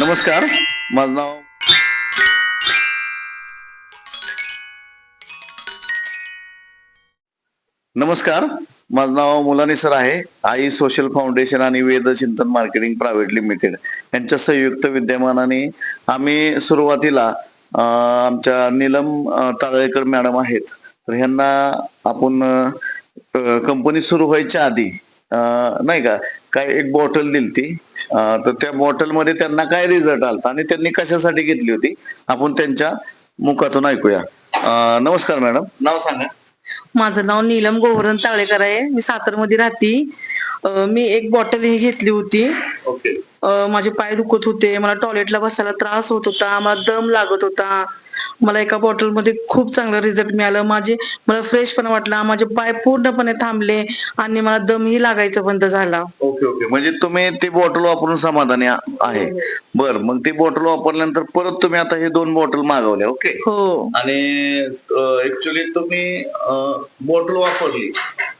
नमस्कार. माझं नाव नमस्कार. माझं नाव मुलानी सर आहे. आई सोशल फाउंडेशन आणि वेद चिंतन मार्केटिंग प्रायव्हेट लिमिटेड यांच्या संयुक्त विद्यमानाने आम्ही सुरुवातीला आमच्या नीलम ताळेकर मॅडम आहेत. तर ह्यांना आपण कंपनी सुरू व्हायच्या आधी नाही का काय एक बॉटल दिलती अं, तर त्या बॉटलमध्ये त्यांना काय रिझल्ट आलता आणि त्यांनी कशासाठी घेतली होती आपण त्यांच्या मुखातून ऐकूया. नमस्कार मॅडम नाव सांगा. माझं नाव नीलम गोवर्धन ताळेकर आहे. मी सातारमध्ये राहते. मी एक बॉटल ही घेतली होती. माझे पाय दुखत होते मला टॉयलेटला बसायला त्रास होत होता मला दम लागत होता. मला एका बॉटलमध्ये खूप चांगलं रिझल्ट मिळालं. माझे मला फ्रेश पण वाटला. माझे पाय पूर्णपणे थांबले आणि मला दमही लागायचं बंद झाला. ओके ओके म्हणजे तुम्ही ती बॉटल वापरून समाधानी आहे. बर मग ती बॉटल वापरल्यानंतर परत तुम्ही आता हे दोन बॉटल मागवल्या ओके हो. आणि ऍक्च्युली तुम्ही बॉटल वापरली.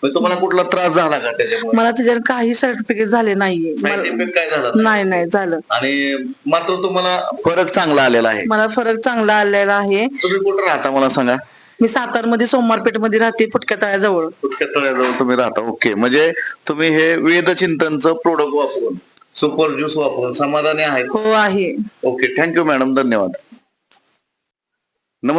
मग तुम्हाला कुठला त्रास झाला का त्याच्यामुळे? मला त्याच्यावर काही सर्टिफिकेट झाले नाहीये. साईड मला- इफेक्ट काय झाला? नाही नाही झालं. आणि मात्र तुम्हाला फरक चांगला आलेला आहे. मला फरक चांगला आलेला आहे. तुम्ही कुठं राहता मला सांगा? मी सातारमध्ये सोमवारपेठमध्ये राहते फुटक्या तळ्याजवळ पुटक्या तळ्याजवळ तुम्ही राहता. ओके. म्हणजे तुम्ही हे वेदचिंतनचं प्रोडक्ट वापरून सुपर ज्यूस वापरून समाधानी आहे हो आहे. ओके. थँक्यू मॅडम धन्यवाद.